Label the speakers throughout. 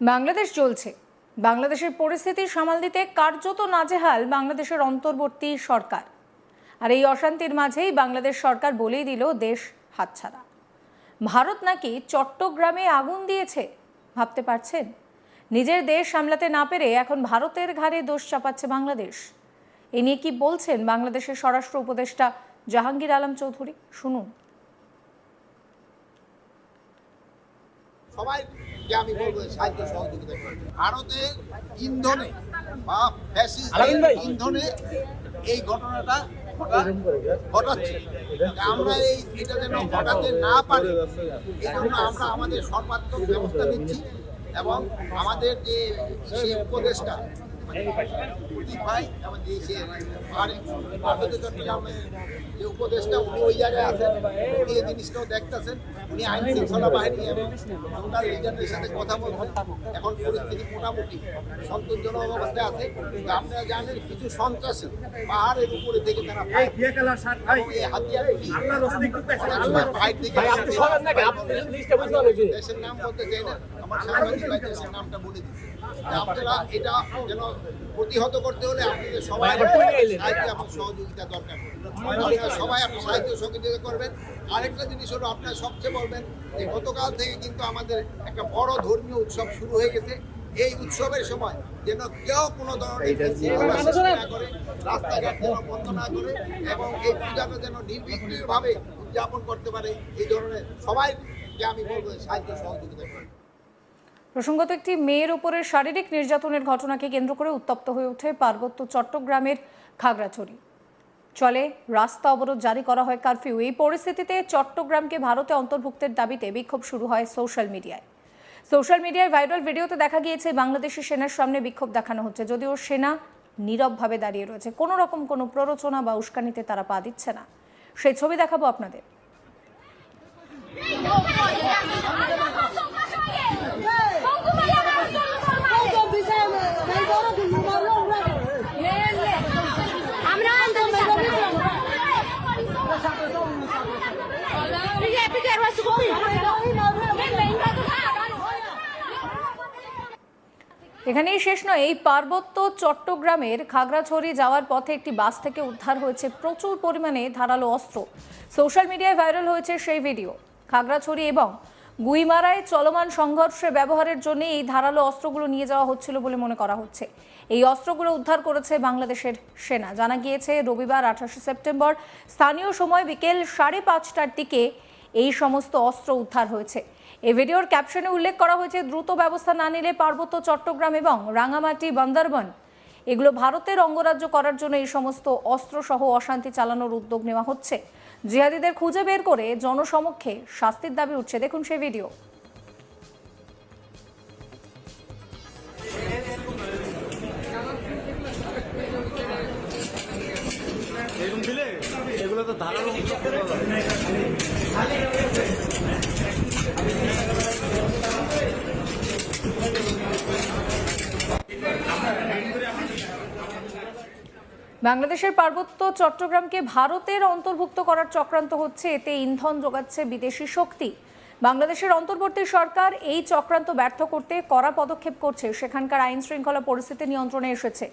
Speaker 1: বাংলাদেশ চলছে। বাংলাদেশের পরিস্থিতি সামাল দিতে কার্যত নাজেহাল বাংলাদেশের অন্তর্বর্তী সরকার। আর এই অশান্তির মাঝেই বাংলাদেশ সরকার বলেই দিল দেশ হাতছাড়া। ভারত নাকি চট্টগ্রামে আগুন দিয়েছে, ভাবতে পারছেন? নিজের দেশ সামলাতে না পেরে এখন ভারতের ঘাড়ে দোষ চাপাচ্ছে বাংলাদেশ। এ নিয়ে কি বলছেন বাংলাদেশের স্বরাষ্ট্র উপদেষ্টা জাহাঙ্গীর আলম চৌধুরী? শুনুন।
Speaker 2: সবাইকে আমি বলব সাহায্য সহযোগিতা ভারতের ইন্ধনে বা। ইন্ধনে এই ঘটনাটা ঘটা- ঘটাচ্ছে আমরা এই এটা যেন ঘটাতে না পারি এই জন্য আমরা আমাদের সর্বাত্মক ব্যবস্থা নিচ্ছি এবং আমাদের যে উপদেশটা ভাই আমাদের যে উপদেশটা উনি ওই জায়গায় আছেন উনি এই জিনিসটাও দেখতেছেন উনি আইন শৃঙ্খলা বাহিনী এবং লোকাল লিডারদের সাথে কথা বলছেন। এখন পরিস্থিতি মোটামুটি সন্তোষজনক অবস্থায় আছে। আপনারা জানেন কিছু সন্ত্রাসী পাহাড়ের উপরে থেকে তারা দেশের নাম বলতে চাই না। নামটা বলে আপনারা এটা যেন প্রতিহত করতে হলে আপনাদের সবাই। সাহায্য এবং সহযোগিতা দরকার। সবাই আপনি সাহায্য সহযোগিতা করবেন। আরেকটা জিনিস হলো আপনারা সবচেয়ে বলবেন যে গতকাল থেকে কিন্তু আমাদের একটা বড় ধর্মীয় উৎসব শুরু হয়ে গেছে। এই উৎসবের সময় যেন কেউ কোনো ধরনের না করে রাস্তাঘাট যেন বন্ধ না করে এবং এই পূজাটা যেন নির্বিঘ্নভাবে উদযাপন করতে পারে এই ধরনের সবাইকে আমি বলব সাহায্য সহযোগিতা করবেন
Speaker 1: প্রসঙ্গত, একটি মেয়ের উপরে শারীরিক নির্যাতনের ঘটনাকে কেন্দ্র করে উত্তপ্ত হয়ে ওঠে পার্বত্য চট্টগ্রামের খাগড়াছড়ি। চলে, রাস্তা অবরোধ জারি করা হয় কারফিউ। এই পরিস্থিতিতে চট্টগ্রামকে ভারতে অন্তর্ভুক্তের দাবিতে বিক্ষোভ শুরু হয় সোশ্যাল মিডিয়ায়। সোশ্যাল মিডিয়ায় ভাইরাল ভিডিওতে দেখা গিয়েছে, বাংলাদেশি সেনার সামনে বিক্ষোভ দেখানো হচ্ছে। যদিও সেনা নীরবভাবে দাঁড়িয়ে রয়েছে। কোনো রকম কোনো প্ররোচনা বা উস্কানিতে তারা পা দিচ্ছে না। সেই ছবি দেখাবো আপনাদের। এখানেই শেষ নয়, এই পার্বত্য চট্টগ্রামের খাগড়াছড়ি যাওয়ার পথে একটি বাস থেকে উদ্ধার হয়েছে প্রচুর পরিমাণে ধারালো অস্ত্র। সোশ্যাল মিডিয়ায় ভাইরাল হয়েছে সেই ভিডিও। খাগড়াছড়ি এবং গুইমারায় চলমান সংঘর্ষে ব্যবহারের জন্য এই ধারালো অস্ত্রগুলো নিয়ে যাওয়া হচ্ছিল বলে মনে করা হচ্ছে। এই অস্ত্রগুলো উদ্ধার করেছে বাংলাদেশের সেনা। জানা গিয়েছে, রবিবার আঠাশে সেপ্টেম্বর স্থানীয় সময় বিকেল সাড়ে পাঁচটার দিকে এই সমস্ত অস্ত্র উদ্ধার হয়েছে। এই ভিডিওর ক্যাপশনে উল্লেখ করা হয়েছে, দ্রুত ব্যবস্থা না নিলে পার্বত্য চট্টগ্রাম এবং রাঙামাটি, বান্দরবন, এগুলো ভারতের অঙ্গরাজ্য করার জন্য এই সমস্ত অস্ত্রসহ অশান্তি চালানোর উদ্যোগ নেওয়া হচ্ছে। জিহাদিদের খুঁজে বের করে জনসমক্ষে শাস্তির দাবি উঠছে। দেখুন সেই ভিডিও।
Speaker 3: এগুলো তো
Speaker 1: বাংলাদেশের পার্বত্য চট্টগ্রামকে ভারতের অন্তর্ভুক্ত করার চক্রান্ত হচ্ছে। এতে ইন্ধন যোগাচ্ছে বিদেশি শক্তি। বাংলাদেশের অন্তর্বর্তী সরকার এই চক্রান্ত ব্যর্থ করতে কড়া পদক্ষেপ করছে। সেখানকার আইন শৃঙ্খলা পরিস্থিতি নিয়ন্ত্রণে এসেছে।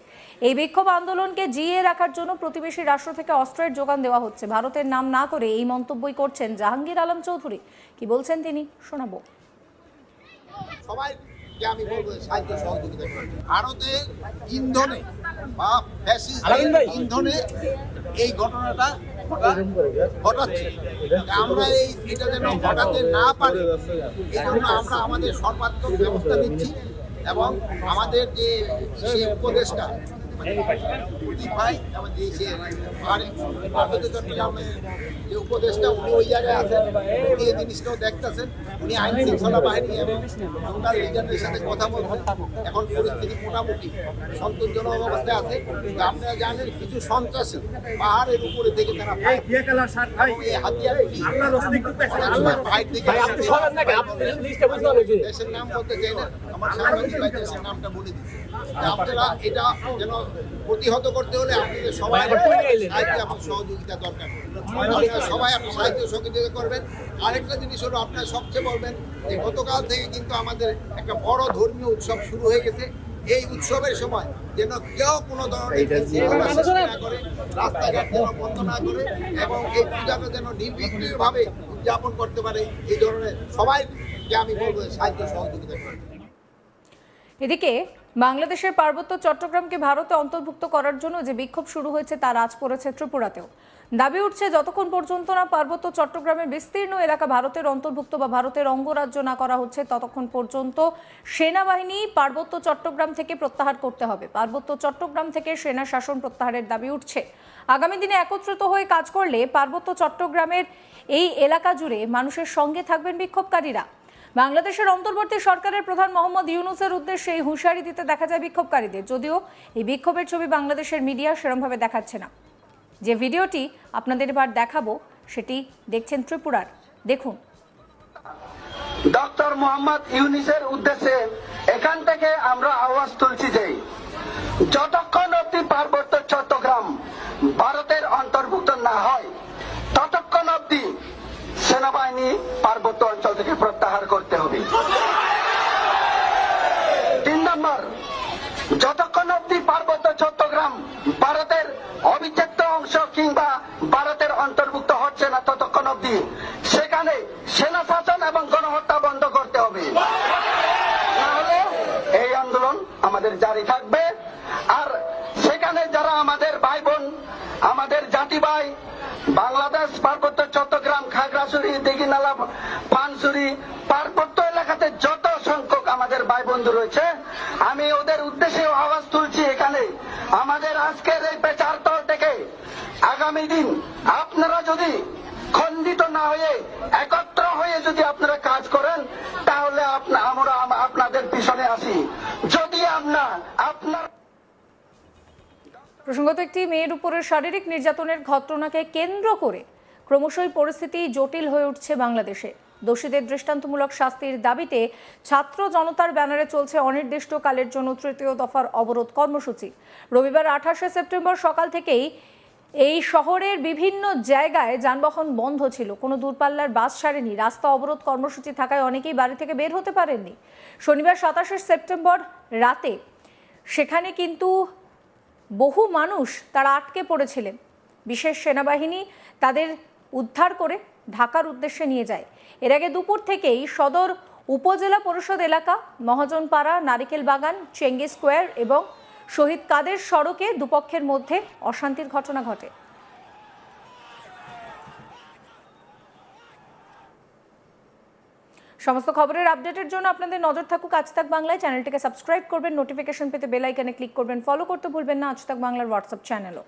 Speaker 1: এই বিক্ষোভ আন্দোলনকে জিয়ে রাখার জন্য প্রতিবেশী রাষ্ট্র থেকে অস্ত্রের যোগান দেওয়া হচ্ছে। ভারতের নাম না করে এই মন্তব্যই করছেন জাহাঙ্গীর আলম চৌধুরী। কি বলছেন তিনি? শোনাবো।
Speaker 2: সহযোগিতা ভারতের ইন্ধনে বা ফ্যাসিস্ট
Speaker 3: আলামিন
Speaker 2: ইন্ধনে এই ঘটনাটা ঘটাচ্ছে। আমরা এই এটা যেন ঘটাতে না পারি এই জন্য আমরা আমাদের সর্বাত্মক ব্যবস্থা নিচ্ছি এবং আমাদের যে উপদেশটা ভাই যে উপদেশটা উনি ওই জায়গায় আছেন উনি উনি আইন বাহিনী এবং লোকাল লিডারদের সাথে কথা বলছেন এখন পরিস্থিতি মোটামুটি সন্তোষজনক অবস্থায় আছে আপনারা জানেন কিছু সন্ত্রাসী পাহাড়ের উপরে থেকে তারা দেশের নাম বলতে চাই না। আমার সাংবাদিক নামটা বলে দিচ্ছি। আপনারা এটা যেন প্রতিহত করতে হলে আপনাদের সবাই সাহায্য এবং সহযোগিতা দরকার। সবাই আপনার সাহায্য সহযোগিতা করবেন। আরেকটা জিনিস হলো আপনারা সবচেয়ে বলবেন যে গতকাল থেকে কিন্তু আমাদের একটা বড় ধর্মীয় উৎসব শুরু হয়ে গেছে। এই উৎসবের সময় যেন কেউ কোনো ধরনের বিশৃঙ্খলা সৃষ্টি না করে রাস্তাঘাট যেন বন্ধ না করে এবং এই পূজাটা যেন নির্বিঘ্নভাবে উদযাপন করতে পারে এই ধরনের সবাইকে আমি বলব সাহায্য সহযোগিতা করবেন
Speaker 1: এদিকে বাংলাদেশের পার্বত্য চট্টগ্রামকে ভারতে অন্তর্ভুক্ত করার জন্য যে বিক্ষোভ শুরু হয়েছে তার আজ পড়েছে ত্রিপুরাতেও। দাবি উঠছে, যতক্ষণ পর্যন্ত না পার্বত্য চট্টগ্রামের বিস্তীর্ণ এলাকা ভারতের অন্তর্ভুক্ত বা ভারতের অঙ্গরাজ্য না করা হচ্ছে, ততক্ষণ পর্যন্ত সেনাবাহিনী পার্বত্য চট্টগ্রাম থেকে প্রত্যাহার করতে হবে। পার্বত্য চট্টগ্রাম থেকে সেনা শাসন প্রত্যাহারের দাবি উঠছে। আগামী দিনে একত্রিত হয়ে কাজ করলে পার্বত্য চট্টগ্রামের এই এলাকা জুড়ে মানুষের সঙ্গে থাকবেন বিক্ষোভকারীরা। বাংলাদেশের অন্তর্বর্তী সরকারের প্রধান মোহাম্মদ ইউনুসের উদ্দেশ্যে এই হুঁশিয়ারি দিতে দেখা যায় বিক্ষোভকারীদের। যদিও এই বিক্ষোভের ছবি বাংলাদেশের মিডিয়া সেরমভাবে দেখাচ্ছে না। যে ভিডিওটি আপনাদের এবার দেখাবো, সেটি দেখছেন ত্রিপুরার। দেখুন।
Speaker 4: ডক্টর মোহাম্মদ ইউনিসের উদ্দেশ্যে এখান থেকে আমরা আওয়াজ তুলছি যে, যতক্ষণ অব্দি পার্বত্য চট্টগ্রাম ভারতের অন্তর্ভুক্ত না হয়, ততক্ষণ অব্দি সেনাবাহিনী পার্বত্য অঞ্চল থেকে প্রত্যাহার করতে হবে তিন নম্বর যতক্ষণ অব্দি পার্বত্য চট্টগ্রাম ভারতের অবিচ্ছেদ্য অংশ কিংবা ভারতের অন্তর্ভুক্ত হচ্ছে না ততক্ষণ অব্দি সেখানে সেনা শাসন এবং গণহত্যা বন্ধ করতে হবে। নাহলে এই আন্দোলন আমাদের জারি থাকবে। আর সেখানে যারা আমাদের ভাই বোন আমাদের জাতি ভাই বাংলাদেশ পার্বত্য চট্টগ্রাম, খাগড়াছড়ি, দিঘিনালা, পানসুরি, পার্বত্য এলাকাতে যত সংখ্যক আমাদের ভাই বন্ধু রয়েছে, আমি ওদের উদ্দেশ্যে আওয়াজ তুলছি এখানে। আমাদের আজকের এই থেকে আগামী দিন আপনারা যদি খণ্ডিত না হয়ে, একত্র হয়ে যদি আপনারা কাজ করেন, তাহলে আমরা আপনাদের পিছনে আসি যদি আমরা আপনার
Speaker 1: প্রসঙ্গত একটি মেয়ের উপরে শারীরিক নির্যাতনের ঘটনাকে কেন্দ্র করে ক্রমশই পরিস্থিতি জটিল হয়ে উঠছে বাংলাদেশে। দোষীদের দৃষ্টান্তমূলক শাস্তির দাবিতে ছাত্র জনতার ব্যানারে চলছে অনির্দিষ্টকালের জন্য তৃতীয় দফার অবরোধ কর্মসূচি। রবিবার আঠাশে সেপ্টেম্বর সকাল থেকেই এই শহরের বিভিন্ন জায়গায় যানবাহন বন্ধ ছিল। কোনো দূরপাল্লার বাস ছাড়েনি। রাস্তা অবরোধ কর্মসূচি থাকায় অনেকেই বাড়ি থেকে বের হতে পারেননি। শনিবার সাতাশে সেপ্টেম্বর রাতে সেখানে কিন্তু বহু মানুষ তারা আটকে পড়েছিলেন। বিশেষ সেনাবাহিনী তাদের উদ্ধার করে ঢাকার উদ্দেশ্যে নিয়ে যায়। এর আগে দুপুর থেকেই সদর উপজেলা পরিষদ এলাকা, মহাজনপাড়া, নারিকেল বাগান চেঙ্গি স্কোয়ার এবং শহীদ কাদের সড়কে দুপক্ষের মধ্যে অশান্তির ঘটনা ঘটে। সমস্ত খবরের আপডেটের জন্য আপনাদের নজর থাকুক আজ তাক বাংলায়। চ্যানেলটিকে সাবস্ক্রাইব করবেন, নোটিফিকেশন পেতে বেল আইকনে ক্লিক করবেন, ফলো করতে ভুলবেন না। আজ তাক বাংলার হোয়াটসঅ্যাপ চ্যানেলও।